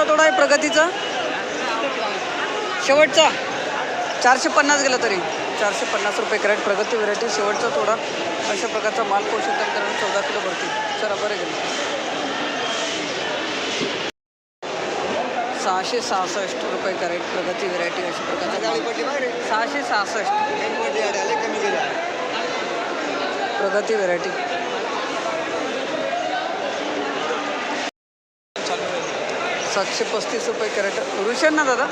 किती तोडा आहे प्रगतीचा. शेवटचा. चारशे पन्नास गेला तरी. चारशे पन्नास रुपये कॅरेट प्रगती व्हरायटी. शेवटचा तोडा. अशा प्रकारचा माल पोषण मित्रांनो चौदा किलो भरती. चला बरं गेलं. सहाशे सहासष्ट रुपये कॅरेट प्रगती व्हरायटी अशा प्रकारचा सहाशे सहासष्ट. प्रगती व्हरायटी. सातशे पस्तीस रुपये कॅरेट. रुशन ना दादा?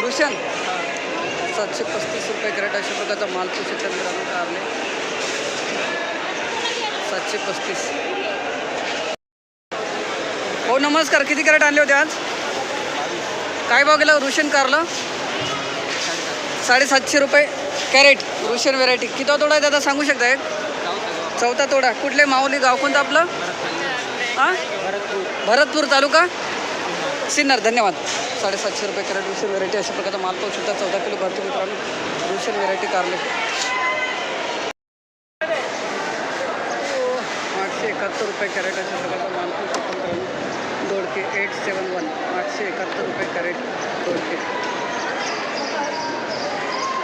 रुशन सातशे पस्तीस रुपये कॅरेट अशा प्रकारचा माल पोषक मित्रांनो कारले सातशे पस्तीस. हो नमस्कार. किती कॅरेट आणले होते आज? काय भाव गेला रुशन कारलं? साडेसातशे रुपये कॅरेट. रुशन व्हेरायटी किती तोडा आहे दादा? सांगू शकता एक चौथा तोडा. कुठले? माऊली गाव कोणतं आपलं? हां? भरतपूर तालुका? सिन्नर धन्यवाद. साडेसातशे रुपये कॅरेट दिवशी व्हेरायटी अशा प्रकारचा माल पाहू शकता चौदा किलो भरतो मित्रांनो. रुशन व्हेरायटी कारले आठशे एकाहत्तर रुपये कॅरेट अशा प्रकारचा माल पाहू शकता मित्रांनो. दोडके एट सेवन वन आठशे एकाहत्तर रुपये कॅरेट दोडके.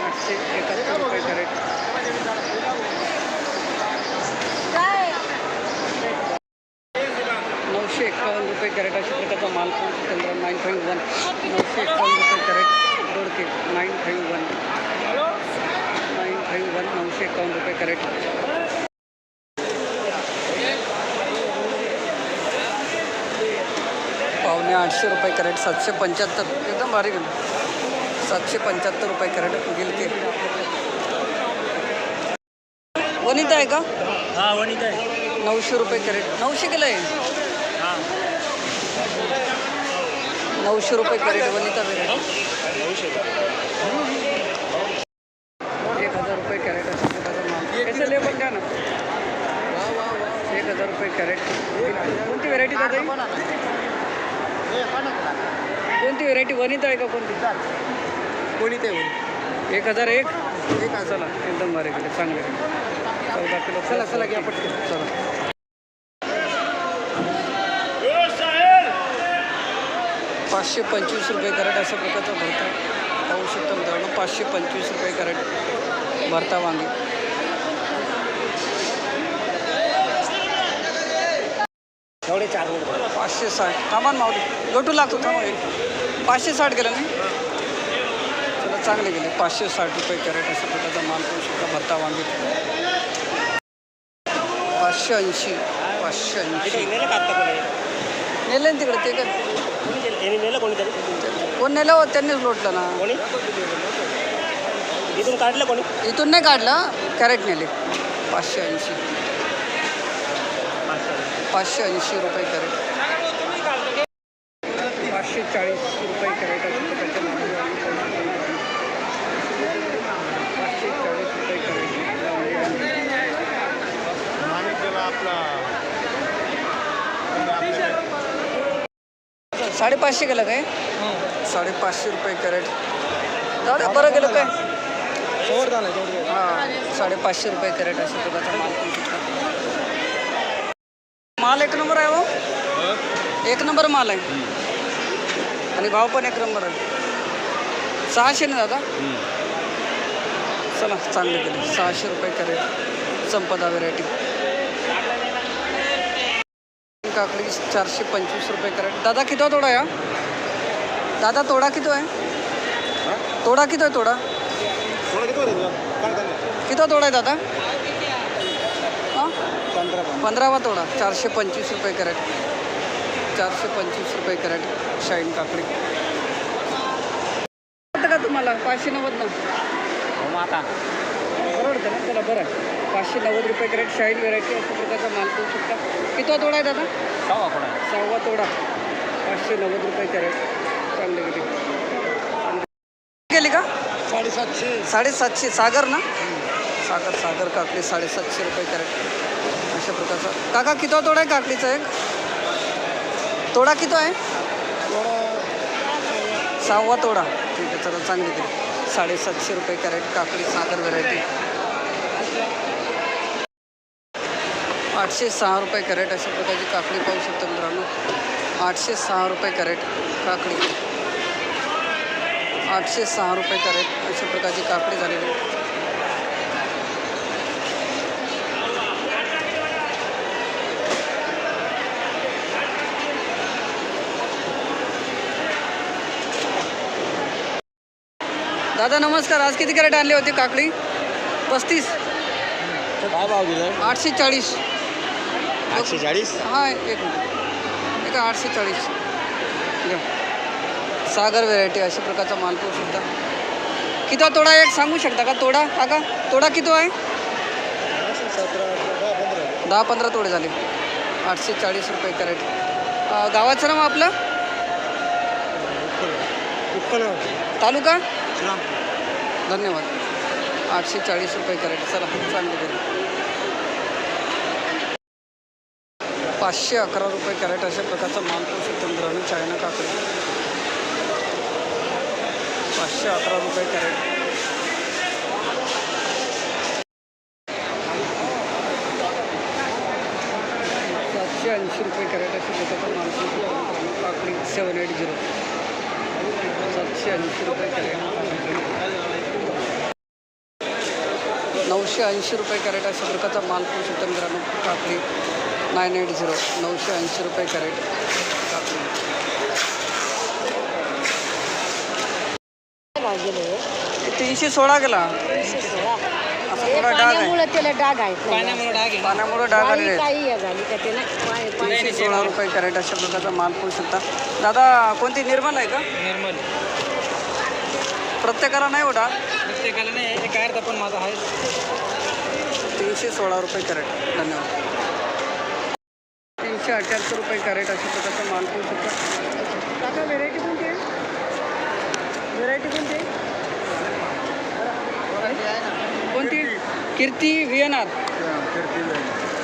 आठशे एकाहत्तर रुपये कॅरेट नऊशे एकावन्न रुपये कॅरेट प्रकारचा माल शकता मित्रांनो नाईन फाईव्ह वन नऊशे एकावन्न रुपये कॅरेट दोडके nine five one nine five one नऊशे एकावन्न रुपये कॅरेट पावणे आठशे रुपये कॅरेट सातशे पंच्याहत्तर. एकदम भारी गेलं. सातशे पंच्याहत्तर रुपये कॅरेट गिलके वनिता आहे का? हा वनिता आहे. नऊशे रुपये कॅरेट नऊशे केलं आहे हा. नऊशे रुपये कॅरेट वनिता वेरेट एक हजार रुपये कॅरेट असं लेबल द्या ना. एक हजार रुपये कॅरेट. कोणती व्हेरायटी दादा? कोणती व्हेरायटी वनिता आहे का कोणती? कोणी ते होईल एक हजार एक? चला एकदम बरे गेले चांगले चला चला घ्या पटकन. चला. पाचशे पंचवीस रुपये कॅरेट अशा प्रकारचा भरता. पाहू शकता मित्रांनो पाचशे पंचवीस रुपये कॅरेट भरता वांगी. एवढे चार पाचशे साठ. थांबा ना माऊली. गटू लागतो थांबा एक. पाचशे साठ गेलं नाही चला चांगले गेले. पाचशे साठ रुपये कॅरेट अशा प्रकारचा माल पाहू शकता भरता वांगी. पाचशे ऐंशी. पाचशे ऐंशी. नेलं तिकडे ते काय? कोणी गेलं? यांनी नेलं कोणीतरी कोण नेलं हो त्यांनीच लोटलं ना. कोणी? इथून काढलं कोणी? इथून नाही काढलं कॅरेट नेले. पाचशे ऐंशी. पाचशे ऐंशी रुपये कॅरेट. पाचशे चाळीस रुपये कॅरेट अशा प्रकारच्या मागणी आहे. पाचशे चाळीस रुपये कॅरेट साडेपाचशे गेलं काय? साडेपाचशे रुपये कॅरेट. दादा बरं गेलं काय? हां साडेपाचशे रुपये कॅरेट अशा प्रकारचा माल. माल एक नंबर आहे हो. एक नंबर माल आहे. आणि भाव पण एक नंबर आहे. सहाशे ना दादा? चला चांगले केले. सहाशे रुपये कॅरेट संपदा व्हेरायटी काकडी चारशे पंचवीस रुपये कॅरेट. दादा किती आहे तोडा या? दादा तोडा किती आहे? तोडा किती आहे तोडा? किती तोडा आहे दादा? हां? पंधरा पंधरावा तोडा. चारशे पंचवीस रुपये कॅरेट. चारशे पंचवीस रुपये कॅरेट शाईन काकडी. का तुम्हाला? पाचशे नव्वद ना हो आता. परवडतं ना? चला बरं. आहे पाचशे नव्वद रुपये कॅरेट शाईन व्हेरायटी अशा प्रकारचा माल करू शकता. किती तोडा आहे दादा? सव्वा कोणा सहावा तोडा. पाचशे नव्वद रुपये कॅरेट चांगले गेले गेली का? साडेसातशे. साडेसातशे. सागर ना? सागर सागर काकडी साडेसातशे रुपये कॅरेट अशा प्रकारचा. काका किती तोडा आहे काकडीचा एक? तोडा किती आहे? सहावा तोडा. ठीक आहे चला चांगली केली साडेसातशे रुपये कॅरेट काकडी सागर व्हरायटी आठशे सहा रुपये कॅरेट अशा प्रकारची काकडी पाहू शकता मित्रांनो. आठशे सहा रुपये कॅरेट काकडी. आठशे सहा रुपये कॅरेट अशा प्रकारची काकडी झालेली आहे. दादा नमस्कार. आज किती कॅरेट आणले होते काकडी? पस्तीस. आठशे चाळीस. आठशे चाळीस हा एक मिनिट. एक आठशे चाळीस सागर व्हेरायटी अशा प्रकारचा माल पाहू शकता. किती तोडा एक सांगू शकता का? तोडा काका तोडा किती आहे? दहा पंधरा तोडे झाले. आठशे चाळीस रुपये कॅरेट. गावाचं नाव आपलं? तालुका? धन्यवाद. आठशे चाळीस रुपये कॅरेट. चला चांगले करू. पाचशे अकरा रुपये कॅरेट अशा प्रकारचा माल पाहू शकतो चायना काकडी. पाचशे अकरा रुपये कॅरेट. सातशे ऐंशी रुपये कॅरेट अशा प्रकारचा माल काकडी सेवन एट झिरो सातशे ऐंशी रुपये कॅरेट. नऊशे ऐंशी रुपये कॅरेट अशा प्रकारचा माल पाहू शकतो मित्रांनो काकडी. नाईन एट झिरो नऊशे ऐंशी रुपये कॅरेट. तीनशे सोळा गेला. थोडा डाग आहे. पाण्यामुळे त्याला डाग. पाण्यामुळे आलेले आहेत. हे तीनशे सोळा रुपये कॅरेट अशा प्रकारचा माल पाहू शकता. दादा कोणती निर्मल आहे का? निर्मल. प्रत्येकाला नाही हो डाग? प्रत्येकाला नाही एक अर्धा पण माझा आहे. तीनशे सोळा रुपये कॅरेट. धन्यवाद. तीनशे अठ्याहत्तर रुपये कॅरेट अशा प्रकारचा माल पाहू शकता. काका व्हेरायटी कोणती आहे? व्हेरायटी कोणती आहे? कोणती? कीर्ती व्ही एन आर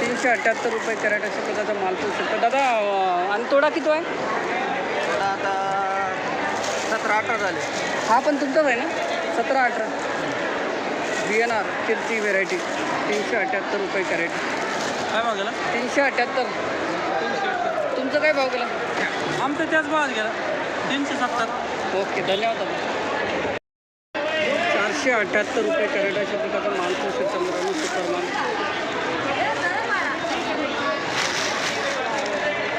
तीनशे अठ्याहत्तर रुपये कॅरेट अशा प्रकारचा माल पाहू शकता. दादा आणि तोडा किती आहे? आता सतरा अठरा झाले हा पण तुमचाच आहे ना? सतरा अठरा. V N R Kirti variety तीनशे अठ्याहत्तर रुपये कॅरेट. काय मागेला? तीनशे अठ्याहत्तर तुमचं काय भाव गेला? आमचं त्याच भावात गेला. तीनशे सत्तर. ओके धन्यवाद दादा. चारशे अठ्याहत्तर रुपये कॅरेट अशा प्रकारचा माल मित्रांनो सुपर माल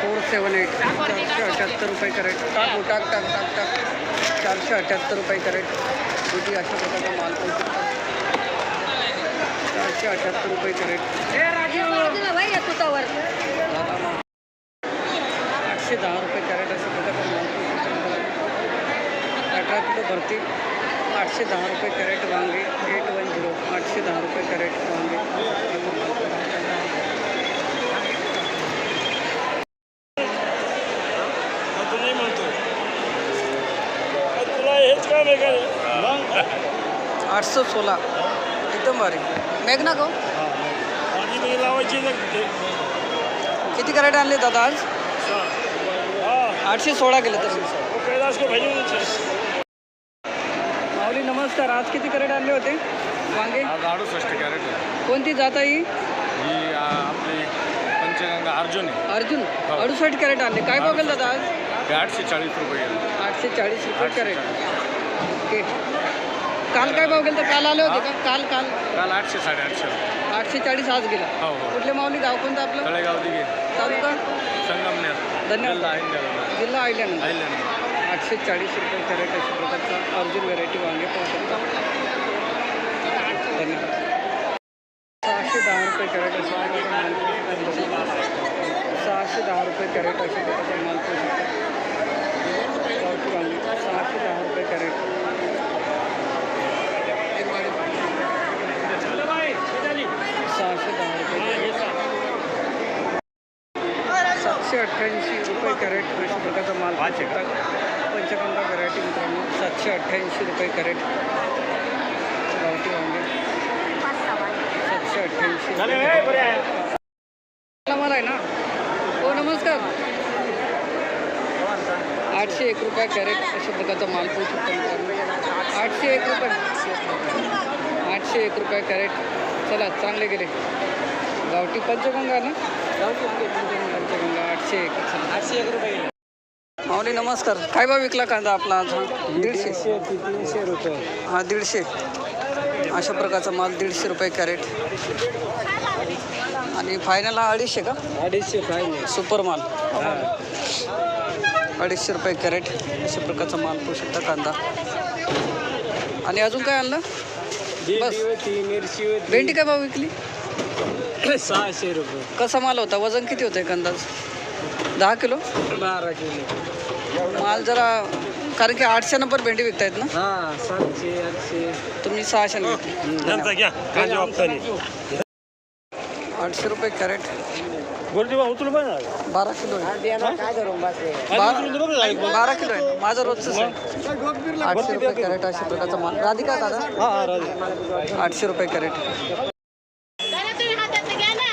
फोर सेवन एट. चारशे अठ्याहत्तर रुपये कॅरेट. टाक टाक टाक टाक टाक. चारशे अठ्याहत्तर रुपये कॅरेट. होती अशा प्रकारचा माल पाहू शकता. चारशे अठ्याहत्तर रुपये कॅरेट. या तुतावर. आठशे दहा रुपये कॅरेट अशा प्रकारचा माल पाहू शकता किलो भरती आठशे दहा रुपये कॅरेट वांगे एट वन झिरो आठशे दहा रुपये कॅरेट वांगे. आठशे सोळा. एकदम भारी. मेघना गो? किती कॅरेट आणले दादा आज? आठशे सोळा गेले तसे कैलास को भेजून माऊली नमस्कार. आज किती कॅरेट आणले होते? वांगे? आज अडुसष्ट कॅरेट आहे कोणती जात आहे ही? ही आ, आपली पंचगंगा अर्जुन. आहे अर्जुन. हो. अडुसष्ट कॅरेट आणले. काय गेला दादा आज? हे आठशे चाळीस रुपये गेले आठशे चाळीस रुपये आठशे कॅरेट. ओके. काल काय भाव गेला काल आले होते का? काल काल. काल आठशे साडेआठशे आठशे चाळीस आज गेला. हो हो. कुठले माऊली गाव कोणतं आपलं? तळेगाव दिघे. तालुका? संगमनेर. धन्यवाद. जिल्हा. जिल्हा आयल्यानंद आठशे चाळीस रुपये कॅरेट अशा प्रकारचा अर्जुन व्हेरायटी वांगे पाहू धन्यवाद. सहाशे दहा रुपये कॅरेट अशा प्रकारचा सहाशे दहा रुपये कॅरेट अशा प्रकारचा माल पाहू सहाशे दहा रुपये कॅरेट. सहाशे दहा रुपये सातशे अठ्ठ्याऐंशी रुपये कॅरेट अशा प्रकारचा माल पंचगंगा व्हरायटी मित्रांनो. सातशे अठ्ठ्याऐंशी रुपये कॅरेट गावठी वांगे सातशे अठ्ठ्याऐंशी मला आहे. ना? हो नमस्कार. आठशे एक रुपये कॅरेट अशा प्रकारचा माल पाहू शकता मित्रांनो. आठशे एक रुपये. आठशे एक रुपये कॅरेट चला चांगले गेले. गावठी पंचगंगा ना? गावठी पंचगंगा आठशे एक. आठशे एक रुपये. माऊली नमस्कार. काय भाव विकला कांदा आपला आज? हा? दीडशे. तीनशे रुपये हा दीडशे. अशा प्रकारचा माल दीडशे रुपये कॅरेट. आणि फायनल हा अडीचशे का? अडीचशे फायनल सुपर माल. अडीचशे रुपये कॅरेट. अशा प्रकारचा माल पाहू शकता कांदा. आणि अजून काय आणलं? बस. मिरची भेंडी काय भाव विकली? सहाशे रुपये. कसा माल होता? वजन किती होतं अंदाज दहा किलो? बारा किलो. माल जरा कारण की आठशे नंबर भेंडी विकतायत ना? हा सातशे आठशे. तुम्ही सहाशे आठशे रुपये कॅरेट. बारा किलो आहे. बारा बारा किलो आहे. माझं रोजच आठशे रुपये कॅरेट अशा प्रकारचा माल. राधिका दादा? आठशे रुपये कॅरेट दादा तुम्ही हातात घ्या ना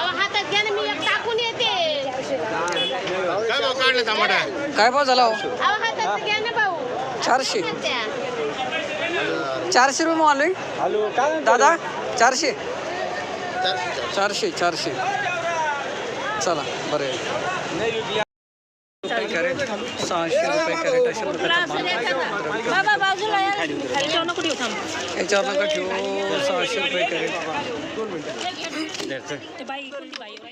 अहो हातात घ्या ना मी एक टाकून येते काय भाव झाला हो? अहो हातात घ्या ना भाऊ. चारशे. त्या चारशे रुपये माल आहे. हॅलो काय दादा चारशे. चारशे चारशे. चला बरं आहे. रुपये कॅरेट सहाशे रुपये कॅरेट अशा प्रकारचा माल बाबा बाजूला या. खाली जाऊ नको ठेवू थांब. याच्यावर नका ठेवू. सहाशे रुपये कॅरेट. ते बाई कोणती बाई?